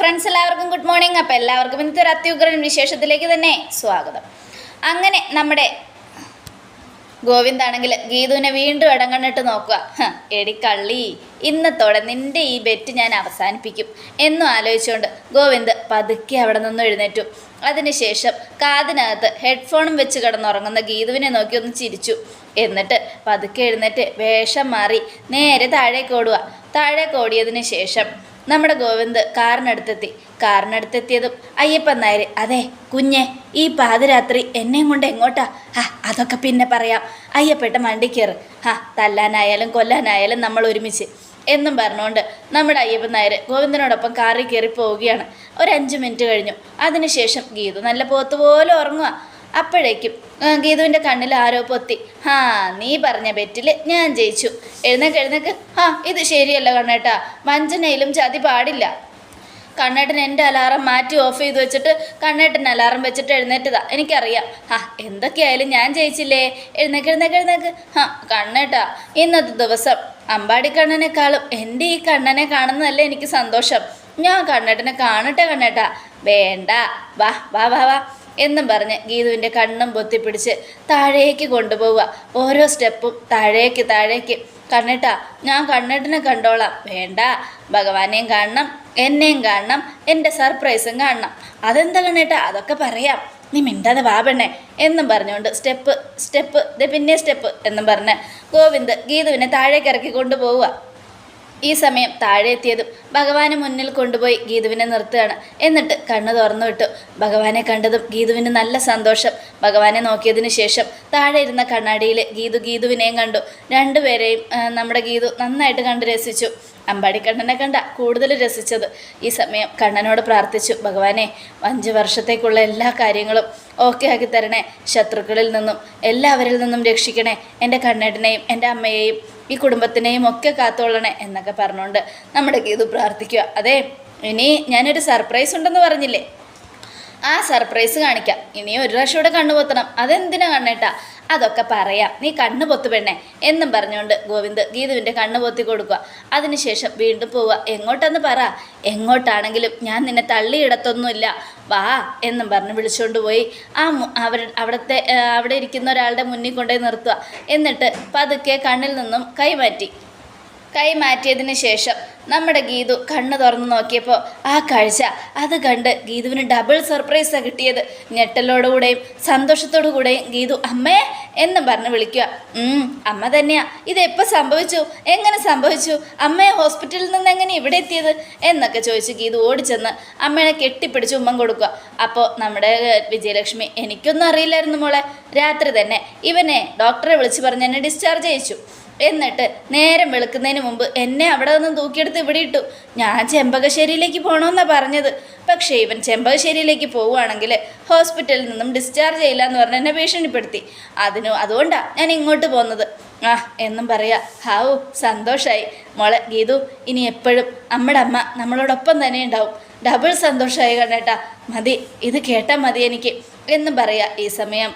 Friends എല്ലാവർക്കും good morning അപ്പോൾ എല്ലാവർക്കും ഇന്നത്തെ ഒരു അത്യുഗ്രൻ വിശേഷത്തിലേക്ക് തന്നെ സ്വാഗതം. അങ്ങനെ നമ്മുടെ ഗോവിന്ദാണെങ്കിൽ ഗീതുവിനെ വീണ്ടും ഇടങ്ങണ്ണിട്ട് നോക്കുക. "ഹ, എടി കള്ളി ഇന്നത്തോടെ നിന്റെ ഈ ബെറ്റ് ഞാൻ അവസാനിപ്പിക്കും എന്നും ആലോചിച്ചുകൊണ്ട് ഗോവിന്ദ് പതുക്കെ അവിടെ നിന്നും എഴുന്നേറ്റു. അതിനുശേഷം കാതിനകത്ത് ഹെഡ്ഫോണും വെച്ച് കിടന്നുറങ്ങുന്ന ഗീതുവിനെ നോക്കി ഒന്ന് ചിരിച്ചു. എന്നിട്ട് പതുക്കെ എഴുന്നേറ്റ് വേഷം മാറി നേരെ താഴേക്കോടുക ഓടുക. താഴേക്ക് ഓടിയതിന് ശേഷം നമ്മുടെ ഗോവിന്ദ് കാറിനടുത്തെത്തി. കാറിനടുത്തെത്തിയതും അയ്യപ്പൻ നായർ അതെ കുഞ്ഞെ ഈ പാതിരാത്രി എന്നെയും കൊണ്ട് എങ്ങോട്ടാ? ഹാ അതൊക്കെ പിന്നെ പറയാം. അയ്യപ്പെട്ട വണ്ടി കയറ്. ഹാ തല്ലാനായാലും കൊല്ലാനായാലും നമ്മൾ ഒരുമിച്ച്. എന്നും പറഞ്ഞുകൊണ്ട് നമ്മുടെ അയ്യപ്പൻ നായർ ഗോവിന്ദനോടൊപ്പം കാറിൽ കയറി പോവുകയാണ്. ഒരു അഞ്ച് മിനിറ്റ് കഴിഞ്ഞു. അതിനുശേഷം ഗീതു നല്ല പോത്ത് പോലെ ഉറങ്ങുക അപ്പോഴേക്കും ഗീതുവിന്റെ കണ്ണിൽ ആരോ പൊത്തി. ഹാ നീ പറഞ്ഞ ബെറ്റിൽ ഞാൻ ജയിച്ചു. എഴുന്നേക്ക് എഴുന്നേക്ക്. ഹാ ഇത് ശരിയല്ല കണ്ണേട്ടാ. വഞ്ചനയിലും ചതി പാടില്ല. കണ്ണേട്ടൻ എന്റെ അലാറം മാറ്റി ഓഫ് ചെയ്ത് വെച്ചിട്ട് കണ്ണേട്ടൻ അലാറം വെച്ചിട്ട് എഴുന്നേറ്റതാ. എനിക്കറിയാം. ഹാ എന്തൊക്കെയായാലും ഞാൻ ജയിച്ചില്ലേ? എഴുന്നേക്ക് എഴുന്നേക്ക് എഴുന്നേക്ക്. ഹാ കണ്ണേട്ടാ ഇന്നത്തെ ദിവസം അമ്പാടി കണ്ണനേക്കാളും എന്റെ ഈ കണ്ണനെ കാണുന്നതല്ലേ എനിക്ക് സന്തോഷം. ഞാൻ കണ്ണേട്ടനെ കാണട്ടെ കണ്ണേട്ടാ. വേണ്ട. വാ വാ വാ വാ. എന്നും പറഞ്ഞ് ഗീതുവിന്റെ കണ്ണും പൊത്തിപ്പിടിച്ച് താഴേക്ക് കൊണ്ടുപോവുക. ഓരോ സ്റ്റെപ്പും താഴേക്ക് താഴേക്ക്. കണ്ണിട്ടാ ഞാൻ കണ്ണിട്ടിനെ കണ്ടോളാം. വേണ്ട. ഭഗവാനെയും കാണണം. എന്നെയും കാണണം. എന്റെ സർപ്രൈസും കാണണം. അതെന്താ കണ്ണിട്ടാ? അതൊക്കെ പറയാം. നീ മിണ്ടാതെ വാ എന്നും പറഞ്ഞുകൊണ്ട് സ്റ്റെപ്പ് സ്റ്റെപ്പ് ദേ പിന്നെ സ്റ്റെപ്പ് എന്നും പറഞ്ഞ് ഗോവിന്ദ് ഗീതുവിനെ താഴേക്ക് ഇറക്കി കൊണ്ടുപോവുക. ഈ സമയം താഴെ എത്തിയതും ഭഗവാനെ മുന്നിൽ കൊണ്ടുപോയി ഗീതുവിനെ നിർത്തുകയാണ്. എന്നിട്ട് കണ്ണു തുറന്നു വിട്ടു. ഭഗവാനെ കണ്ടതും ഗീതുവിന് നല്ല സന്തോഷം. ഭഗവാനെ നോക്കിയതിന് ശേഷം താഴെ ഇരുന്ന കണ്ണാടിയിൽ ഗീതു ഗീതുവിനെയും കണ്ടു. രണ്ടുപേരെയും നമ്മുടെ ഗീതു നന്നായിട്ട് കണ്ട് രസിച്ചു. അമ്പാടിക്കണ്ണനെ കണ്ട കൂടുതൽ രസിച്ചത്. ഈ സമയം കണ്ണനോട് പ്രാർത്ഥിച്ചു ഭഗവാനെ അഞ്ച് വർഷത്തേക്കുള്ള എല്ലാ കാര്യങ്ങളും ഓക്കെ ആക്കി തരണേ. ശത്രുക്കളിൽ നിന്നും എല്ലാവരിൽ നിന്നും രക്ഷിക്കണേ. എന്റെ കണ്ണേട്ടനെയും എന്റെ അമ്മയെയും ഈ കുടുംബത്തിനെയും ഒക്കെ കാത്തോളണേ എന്നൊക്കെ പറഞ്ഞുകൊണ്ട് നമ്മുടെ ഗീതു പ്രാർത്ഥിക്കുക അതെ ഇനി ഞാനൊരു സർപ്രൈസ് ഉണ്ടെന്ന് പറഞ്ഞില്ലേ? ആ സർപ്രൈസ് കാണിക്കാം. ഇനി ഒരു പ്രാവശ്യം ഇവിടെ കണ്ണു പൊത്തണം. അതെന്തിനാ കണ്ണേട്ടാ? അതൊക്കെ പറയാം. നീ കണ്ണു പൊത്തു പെണ്ണേ. എന്നും പറഞ്ഞുകൊണ്ട് ഗോവിന്ദ് ഗീതുവിന്റെ കണ്ണ് പൊത്തി കൊടുക്കുക. അതിനുശേഷം വീണ്ടും പോവുക. എങ്ങോട്ടെന്ന് പറ. എങ്ങോട്ടാണെങ്കിലും ഞാൻ നിന്നെ തള്ളിയിടത്തൊന്നുമില്ല. വാ എന്നും പറഞ്ഞ് വിളിച്ചുകൊണ്ട് പോയി. ആ അവർ അവിടുത്തെ അവിടെ ഇരിക്കുന്ന ഒരാളുടെ മുന്നിൽ കൊണ്ടുപോയി നിർത്തുക. എന്നിട്ട് പതുക്കെ കണ്ണിൽ നിന്നും കൈമാറ്റി കൈ മാറ്റിയതിന് ശേഷം നമ്മുടെ ഗീതു കണ്ണു തുറന്നു നോക്കിയപ്പോൾ ആ കാഴ്ച അത് കണ്ട് ഗീതുവിന് ഡബിൾ സർപ്രൈസാണ് കിട്ടിയത്. ഞെട്ടലോടുകൂടെയും സന്തോഷത്തോടു കൂടെയും ഗീതു അമ്മേ എന്ന് പറഞ്ഞ് വിളിക്കുക. അമ്മ തന്നെയാ. ഇതെപ്പോൾ സംഭവിച്ചു? എങ്ങനെ സംഭവിച്ചു? അമ്മയെ ഹോസ്പിറ്റലിൽ നിന്ന് എങ്ങനെ ഇവിടെ എത്തിയത്? എന്നൊക്കെ ചോദിച്ച് ഗീതു ഓടിച്ചെന്ന് അമ്മേനെ കെട്ടിപ്പിടിച്ച് ഉമ്മം കൊടുക്കുക. അപ്പോൾ നമ്മുടെ വിജയലക്ഷ്മി എനിക്കൊന്നും അറിയില്ലായിരുന്നു മോളെ. രാത്രി തന്നെ ഇവനെ ഡോക്ടറെ വിളിച്ച് പറഞ്ഞ് എന്നെ ഡിസ്ചാർജ് ചെയ്യിച്ചു. എന്നിട്ട് നേരം വെളുക്കുന്നതിന് മുമ്പ് എന്നെ അവിടെ നിന്ന് തൂക്കിയെടുത്ത് ഇവിടെ ഇട്ടു. ഞാൻ ചെമ്പകശ്ശേരിയിലേക്ക് പോകണമെന്നാണ് പറഞ്ഞത്. പക്ഷേ ഇവൻ ചെമ്പകശ്ശേരിയിലേക്ക് പോവുകയാണെങ്കിൽ ഹോസ്പിറ്റലിൽ നിന്നും ഡിസ്ചാർജ് ചെയ്യില്ല എന്ന് പറഞ്ഞ് എന്നെ ഭീഷണിപ്പെടുത്തി. അതിനു അതുകൊണ്ടാണ് ഞാൻ ഇങ്ങോട്ട് പോകുന്നത് ആ എന്നും പറയാ. ഹാവു സന്തോഷമായി മോളെ ഗീതു ഇനി എപ്പോഴും നമ്മുടെ അമ്മ നമ്മളോടൊപ്പം തന്നെ ഉണ്ടാവും. ഡബിൾ സന്തോഷമായി കണ്ടേട്ടാ മതി ഇത് കേട്ടാൽ മതി എനിക്ക് എന്നും പറയാ. ഈ സമയം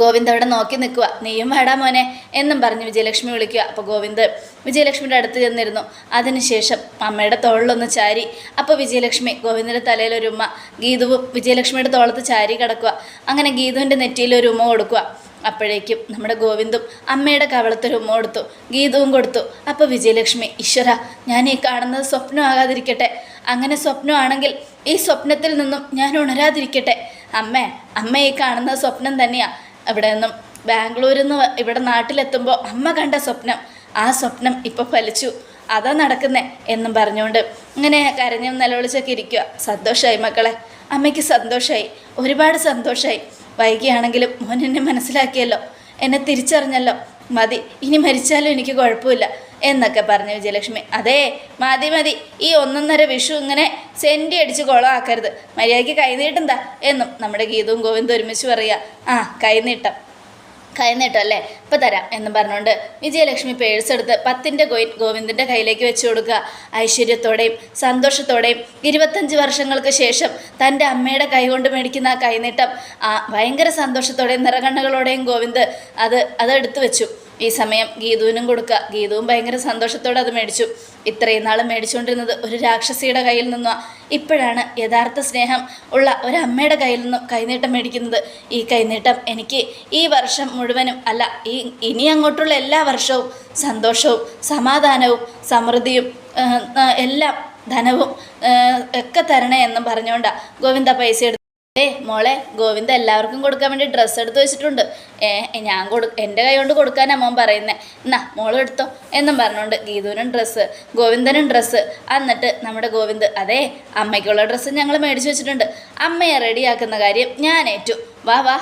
ഗോവിന്ദ് അവിടെ നോക്കി നിൽക്കുക. നീയും വേടാ മോനെ എന്നും പറഞ്ഞ് വിജയലക്ഷ്മി വിളിക്കുക. അപ്പോൾ ഗോവിന്ദ് വിജയലക്ഷ്മിയുടെ അടുത്ത് ചെന്നിരുന്നു. അതിനുശേഷം അമ്മയുടെ തോളിലൊന്ന് ചാരി. അപ്പോൾ വിജയലക്ഷ്മി ഗോവിന്ദിന്റെ തലയിലൊരു ഉമ്മ ഗീതുവും വിജയലക്ഷ്മിയുടെ തോളത്ത് ചാരി കിടക്കുക. അങ്ങനെ ഗീതുവിന്റെ നെറ്റിയിൽ ഒരു ഉമ്മ കൊടുക്കുക. അപ്പോഴേക്കും നമ്മുടെ ഗോവിന്ദും അമ്മയുടെ കവളത്തൊരു ഉമ്മ കൊടുത്തു. ഗീതവും കൊടുത്തു. അപ്പോൾ വിജയലക്ഷ്മി ഈശ്വര ഞാൻ ഈ കാണുന്നത് സ്വപ്നമാകാതിരിക്കട്ടെ അങ്ങനെ സ്വപ്നമാണെങ്കിൽ ഈ സ്വപ്നത്തിൽ നിന്നും ഞാൻ ഉണരാതിരിക്കട്ടെ. അമ്മേ അമ്മ ഈ കാണുന്നത് സ്വപ്നം തന്നെയാണ് ഇവിടെ നിന്നും ബാംഗ്ലൂരിൽ നിന്ന് ഇവിടെ നാട്ടിലെത്തുമ്പോൾ അമ്മ കണ്ട സ്വപ്നം ആ സ്വപ്നം ഇപ്പോൾ ഫലിച്ചു. അതാ നടക്കുന്നേ എന്നും പറഞ്ഞുകൊണ്ട് ഇങ്ങനെ കരഞ്ഞും നിലവിളിച്ചൊക്കെ ഇരിക്കുക സന്തോഷമായി മക്കളെ. അമ്മയ്ക്ക് സന്തോഷമായി ഒരുപാട് സന്തോഷമായി വൈകിയാണെങ്കിലും മോൻ എന്നെ മനസ്സിലാക്കിയല്ലോ. എന്നെ തിരിച്ചറിഞ്ഞല്ലോ. മതി. ഇനി മരിച്ചാലും എനിക്ക് കുഴപ്പമില്ല എന്നൊക്കെ പറഞ്ഞു വിജയലക്ഷ്മി. അതെ മതി മതി. ഈ ഒന്നൊന്നര വിഷു ഇങ്ങനെ സെന്റി അടിച്ച് കുളമാക്കരുത് മര്യാദയ്ക്ക് കൈനീട്ടെന്താ എന്നും നമ്മുടെ ഗീതവും ഗോവിന്ദും ഒരുമിച്ച് പറയുക. ആ കൈനീട്ടം കൈനീട്ടം അല്ലേ? ഇപ്പം തരാം എന്ന് പറഞ്ഞുകൊണ്ട് വിജയലക്ഷ്മി പേഴ്സ് എടുത്ത് പത്തിന്റെ കോയിൻ ഗോവിന്ദന്റെ കയ്യിലേക്ക് വെച്ച് കൊടുക്കുക. ഐശ്വര്യത്തോടെയും സന്തോഷത്തോടെയും ഇരുപത്തഞ്ച് വർഷങ്ങൾക്ക് ശേഷം തന്റെ അമ്മയുടെ കൈകൊണ്ട് മേടിക്കുന്ന ആ കൈനീട്ടം ഭയങ്കര സന്തോഷത്തോടെയും നിറകണ്ണുകളോടെയും ഗോവിന്ദ് അത് അതെടുത്ത് വെച്ചു. ഈ സമയം ഗീതുവിനും കൊടുക്കുക ഗീതുവും ഭയങ്കര സന്തോഷത്തോടെ അത് മേടിച്ചു. ഇത്രയും നാൾ മേടിച്ചുകൊണ്ടിരുന്നത് ഒരു രാക്ഷസിയുടെ കയ്യിൽ നിന്നുമാ ഇപ്പോഴാണ് യഥാർത്ഥ സ്നേഹം ഉള്ള ഒരു അമ്മയുടെ കയ്യിൽ നിന്നും കൈനീട്ടം മേടിക്കുന്നത്. ഈ കൈനീട്ടം എനിക്ക് ഈ വർഷം മുഴുവനും അല്ല ഈ ഇനി അങ്ങോട്ടുള്ള എല്ലാ വർഷവും സന്തോഷവും സമാധാനവും സമൃദ്ധിയും എല്ലാം ധനവും ഒക്കെ തരണേ എന്നും പറഞ്ഞുകൊണ്ടാണ് ഗോവിന്ദ പൈസ എടുത്ത് ഏ മോളെ ഗോവിന്ദ എല്ലാവർക്കും കൊടുക്കാൻ വേണ്ടി ഡ്രസ്സ് എടുത്ത് വെച്ചിട്ടുണ്ട്. ഏ ഞാൻ കൊടു എന്റെ കൈ കൊണ്ട് കൊടുക്കാനാ മോൻ പറയുന്നത് എന്നാ മോളും എടുത്തോ. എന്നും പറഞ്ഞുകൊണ്ട് ഗീതുവിനും ഡ്രസ്സ് ഗോവിന്ദനും ഡ്രസ്സ് എന്നിട്ട് നമ്മുടെ ഗോവിന്ദ് അതെ അമ്മയ്ക്കുള്ള ഡ്രസ്സ് ഞങ്ങൾ മേടിച്ചു വെച്ചിട്ടുണ്ട്. അമ്മയെ റെഡിയാക്കുന്ന കാര്യം ഞാൻ ഏറ്റു. വാ വാ.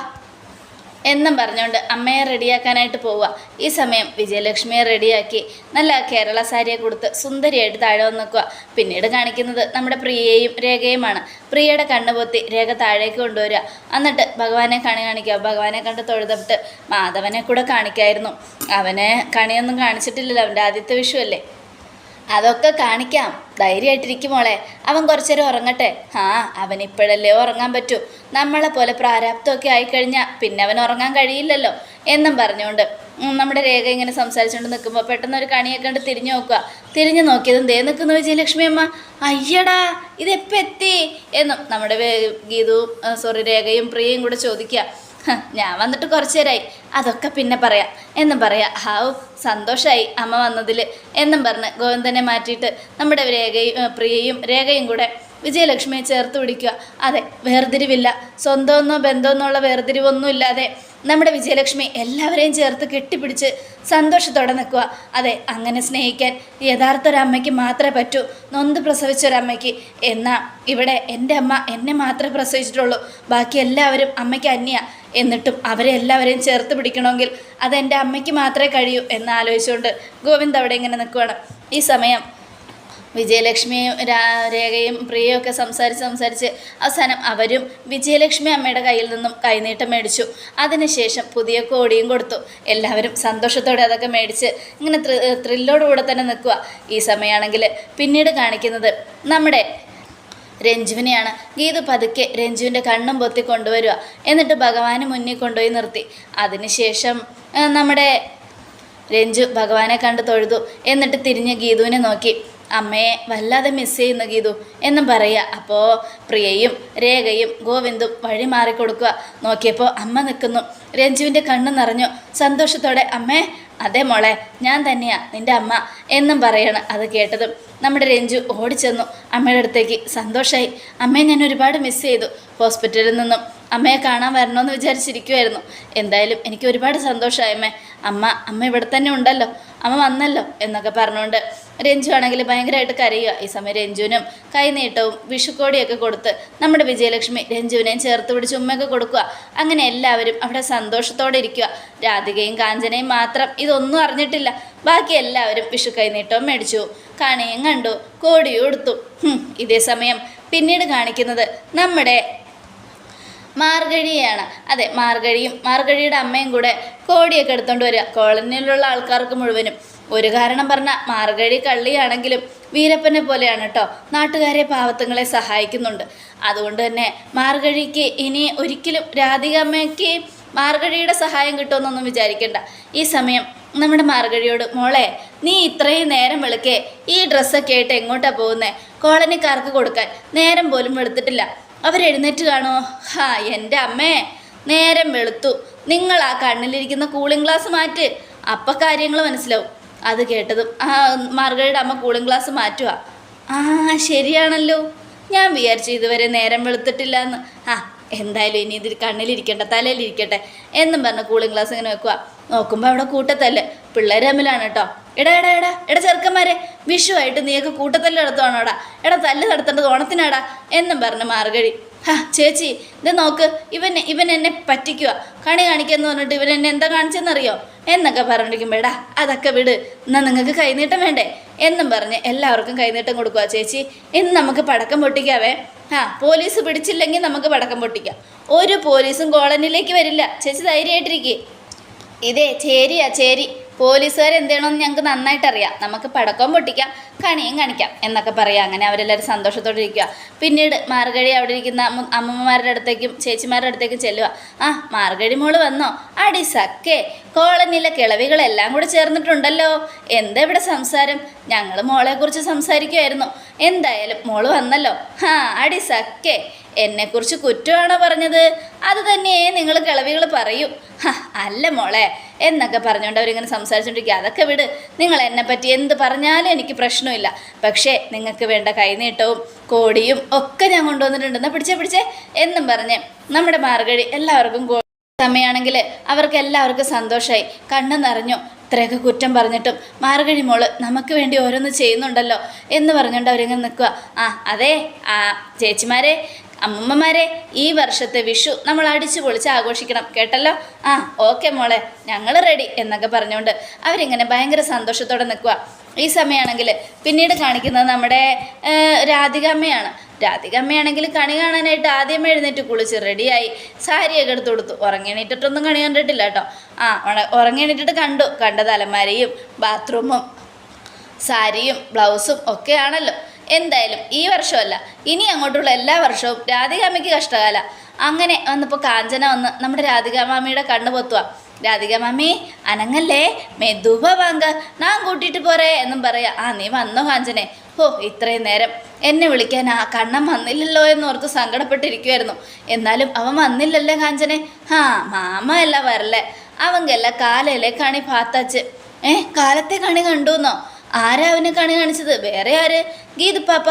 എന്നും പറഞ്ഞുകൊണ്ട് അമ്മയെ റെഡിയാക്കാനായിട്ട് പോവുക. ഈ സമയം വിജയലക്ഷ്മിയെ റെഡിയാക്കി നല്ല കേരള സാരിയെ കൊടുത്ത് സുന്ദരിയായിട്ട് താഴെ വന്ന് നിൽക്കുക. പിന്നീട് കാണിക്കുന്നത് നമ്മുടെ പ്രിയയും രേഖയുമാണ്. പ്രിയയുടെ കണ്ണ് പൊത്തി രേഖ താഴേക്ക് കൊണ്ടുവരിക. എന്നിട്ട് ഭഗവാനെ കണി കാണിക്കുക. ഭഗവാനെ കണ്ട് തൊഴുതപ്പെട്ട് മാധവനെ കൂടെ കാണിക്കായിരുന്നു. അവനെ കണിയൊന്നും കാണിച്ചിട്ടില്ലല്ലോ. അവന്റെ ആദ്യത്തെ വിഷു അല്ലേ? അതൊക്കെ കാണിക്കാം. ധൈര്യമായിട്ടിരിക്കും മോളെ. അവൻ കുറച്ചേരം ഉറങ്ങട്ടെ. ആ അവൻ ഇപ്പോഴല്ലേ ഉറങ്ങാൻ പറ്റൂ. നമ്മളെ പോലെ പ്രാരാബ്ദമൊക്കെ ആയിക്കഴിഞ്ഞാൽ പിന്നെ അവൻ ഉറങ്ങാൻ കഴിയില്ലല്ലോ എന്നും പറഞ്ഞുകൊണ്ട്. നമ്മുടെ രേഖ ഇങ്ങനെ സംസാരിച്ചുകൊണ്ട് നിൽക്കുമ്പോൾ പെട്ടെന്ന് ഒരു കണിയൊക്കെ കണ്ട് തിരിഞ്ഞു നോക്കുക. തിരിഞ്ഞു നോക്കിയതും ദേ നിൽക്കുന്നു വിജയലക്ഷ്മി അമ്മ. അയ്യടാ ഇതെപ്പെത്തി എന്നും നമ്മുടെ ഗീതുവും സോറി രേഖയും പ്രിയയും കൂടെ ചോദിക്കുക. ഞാൻ വന്നിട്ട് കുറച്ചു നേരമായി അതൊക്കെ പിന്നെ പറയാം. എന്നും പറയാം ഹാവ് സന്തോഷമായി അമ്മ വന്നതിൽ എന്നും പറഞ്ഞ് ഗോവിന്ദനെ മാറ്റിയിട്ട് നമ്മുടെ രേഖയും പ്രിയയും രേഖയും കൂടെ വിജയലക്ഷ്മിയെ ചേർത്ത് പിടിക്കുക. അതെ വേർതിരിവില്ല. സ്വന്തമെന്നോ ബന്ധമെന്നോ ഉള്ള വേർതിരിവൊന്നും ഇല്ലാതെ നമ്മുടെ വിജയലക്ഷ്മി എല്ലാവരെയും ചേർത്ത് കെട്ടിപ്പിടിച്ച് സന്തോഷത്തോടെ നിൽക്കുക. അതെ അങ്ങനെ സ്നേഹിക്കാൻ യഥാർത്ഥ ഒരു അമ്മയ്ക്ക് മാത്രമേ പറ്റൂ. നൊന്ത് പ്രസവിച്ച ഒരമ്മയ്ക്ക് എന്നാൽ ഇവിടെ എന്റെ അമ്മ എന്നെ മാത്രമേ പ്രസവിച്ചിട്ടുള്ളൂ. ബാക്കി എല്ലാവരും അമ്മയ്ക്ക് അന്യ. എന്നിട്ടും അവരെ എല്ലാവരെയും ചേർത്ത് പിടിക്കണമെങ്കിൽ അത് എന്റെ അമ്മയ്ക്ക് മാത്രമേ കഴിയൂ എന്ന് ആലോചിച്ചുകൊണ്ട് ഗോവിന്ദ് അവിടെ ഇങ്ങനെ നിൽക്കുകയാണ് ഈ സമയം വിജയലക്ഷ്മിയും രേഖയും പ്രിയയും ഒക്കെ സംസാരിച്ച് സംസാരിച്ച് അവസാനം അവരും വിജയലക്ഷ്മി അമ്മയുടെ കയ്യിൽ നിന്നും കൈനീട്ടം മേടിച്ചു. അതിനുശേഷം പുതിയ കോടിയും കൊടുത്തു. എല്ലാവരും സന്തോഷത്തോടെ അതൊക്കെ മേടിച്ച് ഇങ്ങനെ ത്രി ത്രില്ലോടുകൂടെ തന്നെ നിൽക്കുക. ഈ സമയമാണെങ്കിൽ പിന്നീട് കാണിക്കുന്നത് നമ്മുടെ രഞ്ജുവിനെയാണ്. ഗീതു പതുക്കെ രഞ്ജുവിന്റെ കണ്ണും പൊത്തി കൊണ്ടുവരിക. എന്നിട്ട് ഭഗവാന് മുന്നിൽ കൊണ്ടുപോയി നിർത്തി. അതിനുശേഷം നമ്മുടെ രഞ്ജു ഭഗവാനെ കണ്ട് തൊഴുതു. എന്നിട്ട് തിരിഞ്ഞ് ഗീതുവിനെ നോക്കി. അമ്മയെ വല്ലാതെ മിസ് ചെയ്യുന്ന ഗീതു. എന്നും പറയുക. അപ്പോൾ പ്രിയയും രേഖയും ഗോവിന്ദും വഴി മാറിക്കൊടുക്കുക. നോക്കിയപ്പോൾ അമ്മ നിൽക്കുന്നു. രഞ്ജുവിന്റെ കണ്ണ് നിറഞ്ഞു. സന്തോഷത്തോടെ അമ്മേ അതെ മോളെ ഞാൻ തന്നെയാ നിന്റെ അമ്മ എന്നും പറയണം അത് കേട്ടതും. നമ്മുടെ രഞ്ജു ഓടിച്ചെന്നു. അമ്മയുടെ അടുത്തേക്ക് സന്തോഷമായി അമ്മയെ ഞാൻ ഒരുപാട് മിസ് ചെയ്തു. ഹോസ്പിറ്റലിൽ നിന്നും അമ്മയെ കാണാൻ വരണമെന്ന് വിചാരിച്ചിരിക്കുമായിരുന്നു എന്തായാലും എനിക്ക് ഒരുപാട് സന്തോഷമായി അമ്മേ. അമ്മ അമ്മ ഇവിടെ തന്നെ ഉണ്ടല്ലോ. അമ്മ വന്നല്ലോ എന്നൊക്കെ പറഞ്ഞുകൊണ്ട് രഞ്ജു ആണെങ്കിൽ ഭയങ്കരമായിട്ട് കരയുക. ഈ സമയം രഞ്ജുവിനും കൈനീട്ടവും വിഷുക്കോടിയൊക്കെ കൊടുത്ത് നമ്മുടെ വിജയലക്ഷ്മി രഞ്ജുവിനെയും ചേർത്ത് പിടിച്ച് ഉമ്മയൊക്കെ കൊടുക്കുക. അങ്ങനെ എല്ലാവരും അവിടെ സന്തോഷത്തോടെ ഇരിക്കുക. രാധികയും കാഞ്ചനയും മാത്രം ഇതൊന്നും അറിഞ്ഞിട്ടില്ല. ബാക്കി എല്ലാവരും വിഷു കൈനീട്ടവും മേടിച്ചു. കണിയും കണ്ടു. കോടിയും എടുത്തു ഇതേ സമയം പിന്നീട് കാണിക്കുന്നത് നമ്മുടെ മാർഗഴിയാണ് അതെ മാർഗഴിയും മാർഗഴിയുടെ അമ്മയും കൂടെ കോടിയൊക്കെ എടുത്തോണ്ട് വരിക. കോളനിയിലുള്ള ആൾക്കാർക്ക് മുഴുവനും. ഒരു കാരണം പറഞ്ഞാൽ മാർഗഴി കള്ളിയാണെങ്കിലും വീരപ്പനെ പോലെയാണ് കേട്ടോ നാട്ടുകാരെ പാവത്തുങ്ങളെ സഹായിക്കുന്നുണ്ട്. അതുകൊണ്ട് തന്നെ മാർഗഴിക്ക് ഇനി ഒരിക്കലും രാധിക അമ്മയ്ക്ക് മാർഗഴിയുടെ സഹായം കിട്ടുമെന്നൊന്നും വിചാരിക്കണ്ട. ഈ സമയം നമ്മുടെ മാർഗഴിയോട് മോളെ നീ ഇത്രയും നേരം വെളുക്കേ. ഈ ഡ്രസ്സൊക്കെ ആയിട്ട് എങ്ങോട്ടാ പോകുന്നേ? കോളനിക്കാർക്ക് കൊടുക്കാൻ നേരം പോലും വെളുത്തിട്ടില്ല. അവരെഴുന്നേറ്റ് കാണോ? ഹാ എന്റെ അമ്മേ. നേരം വെളുത്തു. നിങ്ങൾ ആ കണ്ണിലിരിക്കുന്ന കൂളിംഗ് ഗ്ലാസ് മാറ്റ്. അപ്പം കാര്യങ്ങൾ മനസ്സിലാവും. അത് കേട്ടതും ആ മാർഗരയുടെ അമ്മ കൂളിംഗ് ഗ്ലാസ് മാറ്റുക ആ ശരിയാണല്ലോ. ഞാൻ വിചാരിച്ചു ഇതുവരെ നേരം വെളുത്തിട്ടില്ല എന്ന് ആ എന്തായാലും ഇനി ഇതിൽ കണ്ണിലിരിക്കട്ടെ തലയിലിരിക്കട്ടെ എന്നും പറഞ്ഞ് കൂളിംഗ് ഗ്ലാസ് ഇങ്ങനെ വെക്കുക നോക്കുമ്പോൾ അവിടെ കൂട്ടത്തല്ല്. പിള്ളേർ തമ്മിലാണ് കേട്ടോ. എടാ എടാ എടാ എടാ ചെറുക്കന്മാരെ വിഷുവായിട്ട് നീയൊക്കെ കൂട്ടത്തല്ല് നടത്തുവാണോടാ? എടാ തല്ല് നടത്തേണ്ടത് ഓണത്തിനാടാ എന്നും പറഞ്ഞ് മാർഗഴി ഹാ ചേച്ചി ഇത് നോക്ക് ഇവൻ ഇവൻ എന്നെ പറ്റിക്കുക കണി കാണിക്കാന്ന് പറഞ്ഞിട്ട് ഇവൻ എന്നെ എന്താ കാണിച്ചെന്നറിയോ? എന്നൊക്കെ പറഞ്ഞിരിക്കുമ്പോൾ എടാ അതൊക്കെ വിട്. എന്നാൽ നിങ്ങൾക്ക് കൈനീട്ടം വേണ്ടേ? എന്നും പറഞ്ഞ് എല്ലാവർക്കും കൈനീട്ടം കൊടുക്കുക ചേച്ചി. ഇന്ന് നമുക്ക് പടക്കം പൊട്ടിക്കാവേ. ആ പോലീസ് പിടിച്ചില്ലെങ്കിൽ നമുക്ക് പടക്കം പൊട്ടിക്കാം. ഒരു പോലീസും കോളനിയിലേക്ക് വരില്ല. ചേച്ചി ധൈര്യമായിട്ടിരിക്കേ. ഇതേ ചേരിയാ ചേരി. പോലീസുകാർ എന്ത് ചെയ്യണമെന്ന് ഞങ്ങൾക്ക് നന്നായിട്ട് അറിയാം. നമുക്ക് പടക്കം പൊട്ടിക്കാം കണിയും കാണിക്കാം എന്നൊക്കെ പറയാം. അങ്ങനെ അവരെല്ലാവരും സന്തോഷത്തോടെ ഇരിക്കുക. പിന്നീട് മാർഗഴി അവിടെ ഇരിക്കുന്ന അമ്മമാരുടെ അടുത്തേക്കും ചേച്ചിമാരുടെ അടുത്തേക്കും ചെല്ലുക. ആ മാർഗഴി മോൾ വന്നോ? അടി സക്കേ കോളനിയിലെ കിളവികളെല്ലാം കൂടെ ചേർന്നിട്ടുണ്ടല്ലോ. എന്താ ഇവിടെ സംസാരം? ഞങ്ങൾ മോളെക്കുറിച്ച് സംസാരിക്കുമായിരുന്നു എന്തായാലും മോൾ വന്നല്ലോ. ആ അടി സക്കേ എന്നെക്കുറിച്ച് കുറ്റമാണോ പറഞ്ഞത്? അത് തന്നെയേ നിങ്ങൾ കിളവികൾ പറയൂ. അല്ല മോളെ എന്നൊക്കെ പറഞ്ഞുകൊണ്ട് അവരിങ്ങനെ സംസാരിച്ചുകൊണ്ടിരിക്കുക അതൊക്കെ വിട്. നിങ്ങൾ എന്നെ പറ്റി എന്ത് പറഞ്ഞാലും എനിക്ക് പ്രശ്നമില്ല. പക്ഷേ നിങ്ങൾക്ക് വേണ്ട കൈനീട്ടവും കോടിയും ഒക്കെ ഞാൻ കൊണ്ടുവന്നിട്ടുണ്ട്. എന്നാൽ പിടിച്ചേ പിടിച്ചേ. എന്നും പറഞ്ഞ് നമ്മുടെ മാർഗഴി എല്ലാവർക്കും സമയമാണെങ്കിൽ അവർക്ക് എല്ലാവർക്കും സന്തോഷമായി കണ്ണ് നിറഞ്ഞു ഇത്രയൊക്കെ കുറ്റം പറഞ്ഞിട്ടും മാർഗഴി മോൾ നമുക്ക് വേണ്ടി ഓരോന്ന് ചെയ്യുന്നുണ്ടല്ലോ എന്ന് പറഞ്ഞുകൊണ്ട് അവരിങ്ങനെ നിൽക്കുക. ആ അതെ ആ ചേച്ചിമാരെ അമ്മമ്മമാരെ ഈ വർഷത്തെ വിഷു നമ്മൾ അടിച്ചു പൊളിച്ച് ആഘോഷിക്കണം. കേട്ടല്ലോ? ആ ഓക്കെ മോളെ ഞങ്ങൾ റെഡി എന്നൊക്കെ പറഞ്ഞുകൊണ്ട് അവരിങ്ങനെ ഭയങ്കര സന്തോഷത്തോടെ നിൽക്കുക ഈ സമയമാണെങ്കിൽ പിന്നീട് കാണിക്കുന്നത് നമ്മുടെ രാധികമ്മയാണ് രാധികാമ്മയാണ്. രാധികാമ്മയാണെങ്കിൽ കണി കാണാനായിട്ട് ആദ്യം എഴുന്നേറ്റ് കുളിച്ച് റെഡിയായി സാരിയൊക്കെ എടുത്ത് കൊടുത്തു. ഉറങ്ങിണീറ്റിട്ടൊന്നും കണി കണ്ടിട്ടില്ല കേട്ടോ. ആ ഉണ- ഉറങ്ങി എണീറ്റിട്ട് കണ്ടു. കണ്ട തലമാരയും ബാത്റൂമും സാരിയും ബ്ലൗസും ഒക്കെ ആണല്ലോ എന്തായാലും ഈ വർഷമല്ല. ഇനി അങ്ങോട്ടുള്ള എല്ലാ വർഷവും രാധികാമ്മയ്ക്ക് കഷ്ടകാല. അങ്ങനെ വന്നപ്പോൾ കാഞ്ചന വന്ന് നമ്മുടെ രാധികാമാമിയുടെ കണ്ണ് പൊത്തുക രാധികാമാമി അനങ്ങല്ലേ? മെതുവ വാങ്ക ഞാൻ കൂട്ടിയിട്ട് പോരേ എന്നും പറയാ. ആ നീ വന്നോ കാഞ്ചനെ? ഓ ഇത്രയും നേരം എന്നെ വിളിക്കാൻ ആ കണ്ണൻ വന്നില്ലല്ലോ എന്നോർത്ത് സങ്കടപ്പെട്ടിരിക്കുമായിരുന്നു എന്നാലും അവൻ വന്നില്ലല്ലേ കാഞ്ചനെ? ആ മാമ അല്ല വരല്ലേ. അവങ്കല്ല കാലയിലെ കണി പാത്തച്ച്. ഏ കാലത്തെ കണി കണ്ടുന്നോ? ആരാ അവനെ കണി കാണിച്ചത്? വേറെ ആര്? ഗീതുപ്പാപ്പ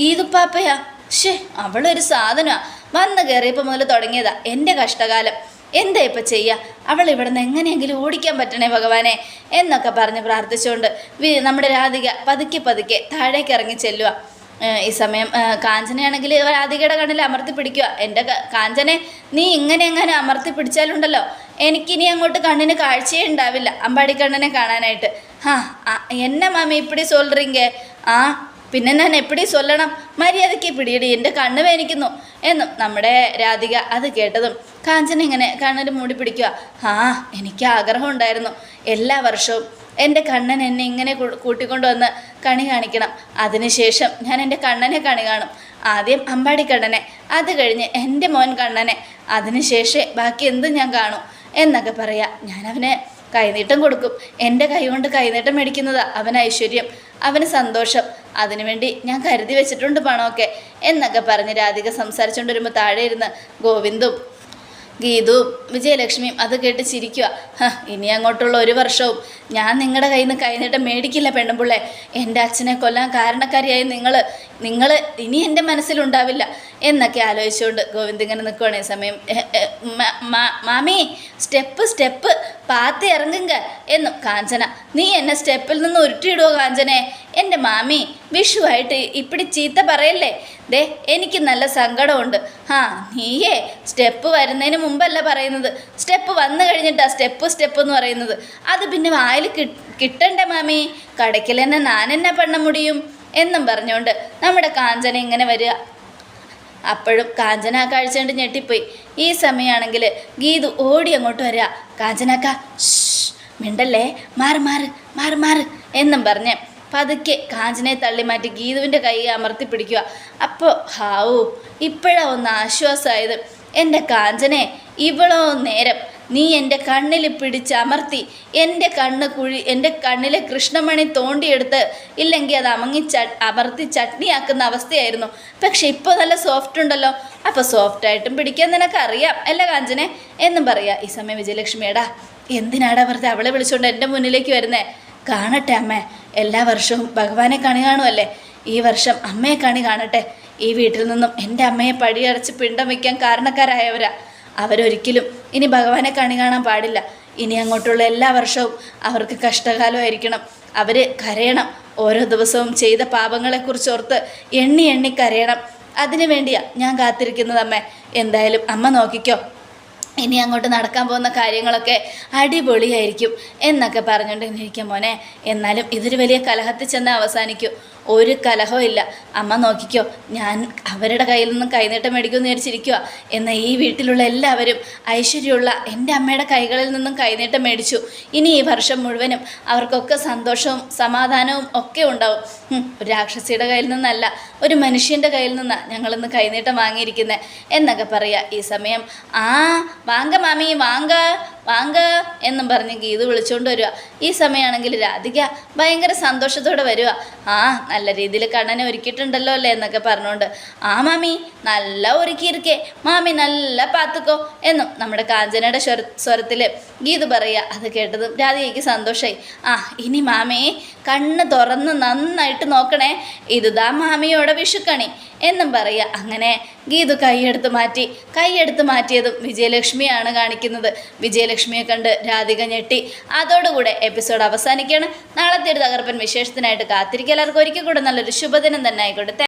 ഗീതുപ്പാപ്പയാ ഷേ അവളൊരു സാധനമാ വന്ന് കയറിയപ്പോൾ മുതൽ തുടങ്ങിയതാ എന്റെ കഷ്ടകാലം. എന്താ ഇപ്പം ചെയ്യുക അവൾ ഇവിടെ നിന്ന് എങ്ങനെയെങ്കിലും ഓടിക്കാൻ പറ്റണേ ഭഗവാനെ എന്നൊക്കെ പറഞ്ഞ് പ്രാർത്ഥിച്ചുകൊണ്ട് നമ്മുടെ രാധിക പതുക്കെ പതുക്കെ താഴേക്ക് ഇറങ്ങി ചെല്ലുക ഈ സമയം കാഞ്ചനയാണെങ്കിൽ രാധികയുടെ കണ്ണിൽ അമർത്തി പിടിക്കുക എന്റെ കാഞ്ചനെ നീ ഇങ്ങനെ എങ്ങനെ അമർത്തി പിടിച്ചാലുണ്ടല്ലോ. എനിക്കിനി അങ്ങോട്ട് കണ്ണിന് കാഴ്ചയേ ഉണ്ടാവില്ല. അമ്പാടിക്കണ്ണനെ കാണാനായിട്ട്. ആ, എന്നെ മാമി ഇപ്പിടി സൊല്ലുറീങ്ക ആ പിന്നെ ഞാൻ എപ്പിടി സൊല്ലണം? മര്യാദയ്ക്ക് പിടിയിടി എന്റെ കണ്ണ് വേനിക്കുന്നു. എന്നും നമ്മുടെ രാധിക അത് കേട്ടതും കാഞ്ചന ഇങ്ങനെ കണ്ണിൽ മൂടി പിടിക്കുക. ആ എനിക്ക് ആഗ്രഹം ഉണ്ടായിരുന്നു എല്ലാ വർഷവും എന്റെ കണ്ണൻ എന്നെ ഇങ്ങനെ കൂട്ടിക്കൊണ്ടുവന്ന് കണി കാണിക്കണം. അതിനുശേഷം ഞാൻ എന്റെ കണ്ണനെ കണി കാണും. ആദ്യം അമ്പാടി കണ്ണനെ അത് കഴിഞ്ഞ് എന്റെ മോൻ കണ്ണനെ. അതിനുശേഷം ബാക്കി എന്തും ഞാൻ കാണും. എന്നൊക്കെ പറയാം. ഞാനവനെ കൈനീട്ടം കൊടുക്കും. എന്റെ കൈ കൊണ്ട് കൈനീട്ടം മേടിക്കുന്നതാ അവൻ ഐശ്വര്യം അവന് സന്തോഷം. അതിനുവേണ്ടി ഞാൻ കരുതി വെച്ചിട്ടുണ്ട് പണമൊക്കെ എന്നൊക്കെ പറഞ്ഞ് രാധിക സംസാരിച്ചുകൊണ്ട് വരുമ്പോൾ താഴെ ഇരുന്ന് ഗോവിന്ദും ഗീതുവും വിജയലക്ഷ്മിയും അത് കേട്ട് ചിരിക്കുക "ഹ, ഇനി അങ്ങോട്ടുള്ള ഒരു വർഷവും ഞാൻ നിങ്ങളുടെ കയ്യിൽ നിന്ന് കൈനീട്ടം മേടിക്കില്ല പെണ്ണുമ്പിള്ളേ. എന്റെ അച്ഛനെ കൊല്ലാൻ കാരണക്കാരിയായി നിങ്ങൾ നിങ്ങൾ ഇനി എന്റെ മനസ്സിലുണ്ടാവില്ല എന്നൊക്കെ ആലോചിച്ചുകൊണ്ട് ഗോവിന്ദ് ഇങ്ങനെ നിൽക്കുവാണേ സമയം. "എ, എ, മ- മ- മാമി സ്റ്റെപ്പ് സ്റ്റെപ്പ് പാത്തി ഇറങ്ങുക എന്നും കാഞ്ചന. നീ എന്നെ സ്റ്റെപ്പിൽ നിന്ന് ഉരുട്ടിയിടുവോ കാഞ്ചനെ? എന്റെ മാമി വിഷുവായിട്ട് ഇപ്പിടി ചീത്ത പറയല്ലേ? ദേ എനിക്ക് നല്ല സങ്കടമുണ്ട്. ആ നീയേ സ്റ്റെപ്പ് വരുന്നതിന് മുമ്പല്ല പറയുന്നത്. സ്റ്റെപ്പ് വന്നു കഴിഞ്ഞിട്ടാ സ്റ്റെപ്പ് സ്റ്റെപ്പ് എന്ന് പറയുന്നത്. അത് പിന്നെ വായിൽ കിട്ടണ്ടേ മാമി? കടയ്ക്കൽ തന്നെ ഞാൻ എന്നെ പെണ്ണ മുടിയും? എന്നും പറഞ്ഞുകൊണ്ട് നമ്മുടെ കാഞ്ചന ഇങ്ങനെ വരിക. അപ്പോഴും കാഞ്ചന ആ കാഴ്ച കണ്ട് ഞെട്ടിപ്പോയി. ഈ സമയമാണെങ്കിൽ ഗീതു ഓടി അങ്ങോട്ട് വരിക. കാഞ്ചനക്ക മിണ്ടല്ലേ? മാറ് മാറ് മാറ് മാറ് എന്നും പറഞ്ഞ് പതുക്കെ കാഞ്ചനെ തള്ളി മാറ്റി ഗീതുവിന്റെ കൈ അമർത്തി പിടിക്കുക. അപ്പോൾ ഹാവൂ ഇപ്പോഴാ ഒന്ന് ആശ്വാസമായത് എന്റെ കാഞ്ചനെ ഇവളോ നേരം നീ എന്റെ കണ്ണിൽ പിടിച്ചമർത്തി എന്റെ കണ്ണ് കുഴി എന്റെ കണ്ണിലെ കൃഷ്ണമണി തോണ്ടിയെടുത്ത് ഇല്ലെങ്കിൽ അത് അമങ്ങി ച അമർത്തി ചട്നിയാക്കുന്ന അവസ്ഥയായിരുന്നു. പക്ഷെ ഇപ്പോൾ നല്ല സോഫ്റ്റ് ഉണ്ടല്ലോ. അപ്പോൾ സോഫ്റ്റായിട്ടും പിടിക്കാൻ നിനക്കറിയാം അല്ല കാഞ്ചനെ? എന്നും പറയാം ഈ സമയം വിജയലക്ഷ്മിയടാ എന്തിനാടാ വെറുതെ അവളെ വിളിച്ചുകൊണ്ട് എന്റെ മുന്നിലേക്ക് വരുന്നേ? കാണട്ടെ അമ്മേ എല്ലാ വർഷവും ഭഗവാനെ കണി കാണുമല്ലേ ഈ വർഷം അമ്മയെ കണി കാണട്ടെ. ഈ വീട്ടിൽ നിന്നും എന്റെ അമ്മയെ പടിയടച്ച് പിണ്ടം വയ്ക്കാൻ കാരണക്കാരായവരാ. അവരൊരിക്കലും ഇനി ഭഗവാനെ കണി കാണാൻ പാടില്ല. ഇനി അങ്ങോട്ടുള്ള എല്ലാ വർഷവും അവർക്ക് കഷ്ടകാലമായിരിക്കണം അവർ കരയണം. ഓരോ ദിവസവും ചെയ്ത പാപങ്ങളെക്കുറിച്ച് ഓർത്ത് എണ്ണി എണ്ണി കരയണം. അതിനു വേണ്ടിയാ ഞാൻ കാത്തിരിക്കുന്നത് അമ്മ. എന്തായാലും അമ്മ നോക്കിക്കോ. ഇനി അങ്ങോട്ട് നടക്കാൻ പോകുന്ന കാര്യങ്ങളൊക്കെ അടിപൊളിയായിരിക്കും എന്നൊക്കെ പറഞ്ഞുകൊണ്ട് ഇരിക്കാം മോനെ. എന്നാലും ഇതൊരു വലിയ കലഹത്തിൽ ചെന്ന് അവസാനിക്കൂ. ഒരു കലഹവും ഇല്ല. അമ്മ നോക്കിക്കോ ഞാൻ അവരുടെ കയ്യിൽ നിന്നും കൈനീട്ടം മേടിക്കുമെന്ന് വിചാരിച്ചിരിക്കുക എന്നാൽ ഈ വീട്ടിലുള്ള എല്ലാവരും ഐശ്വര്യമുള്ള എന്റെ അമ്മയുടെ കൈകളിൽ നിന്നും കൈനീട്ടം മേടിച്ചു. ഇനി ഈ വർഷം മുഴുവനും അവർക്കൊക്കെ സന്തോഷവും സമാധാനവും ഒക്കെ ഉണ്ടാവും. ഒരു രാക്ഷസിയുടെ കയ്യിൽ നിന്നല്ല ഒരു മനുഷ്യന്റെ കയ്യിൽ നിന്നാണ് ഞങ്ങളിന്ന് കൈനീട്ടം വാങ്ങിയിരിക്കുന്നത് എന്നൊക്കെ പറയുക ഈ സമയം. ആ വാങ്ക മാമി വാങ്ക. വാങ്ക എന്നും പറഞ്ഞ് ഗീത് വിളിച്ചുകൊണ്ട് വരിക. ഈ സമയമാണെങ്കിൽ രാധിക ഭയങ്കര സന്തോഷത്തോടെ വരിക ആ നല്ല രീതിയിൽ കണ്ണനെ ഒരുക്കിയിട്ടുണ്ടല്ലോ അല്ലേ എന്നൊക്കെ പറഞ്ഞുകൊണ്ട് ആ മാമി നല്ല ഒരുക്കിയിരിക്കേ. മാമി നല്ല പാത്തുക്കോ എന്നും നമ്മുടെ കാഞ്ചനയുടെ സ്വര സ്വരത്തിൽ ഗീത് പറയുക. അത് കേട്ടതും രാധികയ്ക്ക് സന്തോഷമായി ആ ഇനി മാമയെ കണ്ണ് തുറന്ന് നന്നായിട്ട് നോക്കണേ. ഇതുതാ മാമിയോടെ വിഷുക്കണി. എന്നും പറയുക. അങ്ങനെ ഗീതു കൈയെടുത്ത് മാറ്റി കൈയെടുത്ത് മാറ്റിയതും വിജയലക്ഷ്മിയാണ് കാണിക്കുന്നത്. വിജയലക്ഷ്മിയെ കണ്ട് രാധിക ഞെട്ടി. അതോടുകൂടെ എപ്പിസോഡ് അവസാനിക്കുകയാണ്. നാളത്തെ ഒരു തകർപ്പൻ വിശേഷത്തിനായിട്ട് കാത്തിരിക്കുക. എല്ലാവർക്കും ഒരിക്കൽ കൂടെ നല്ലൊരു ശുഭദിനം തന്നെ ആയിക്കോട്ടെ.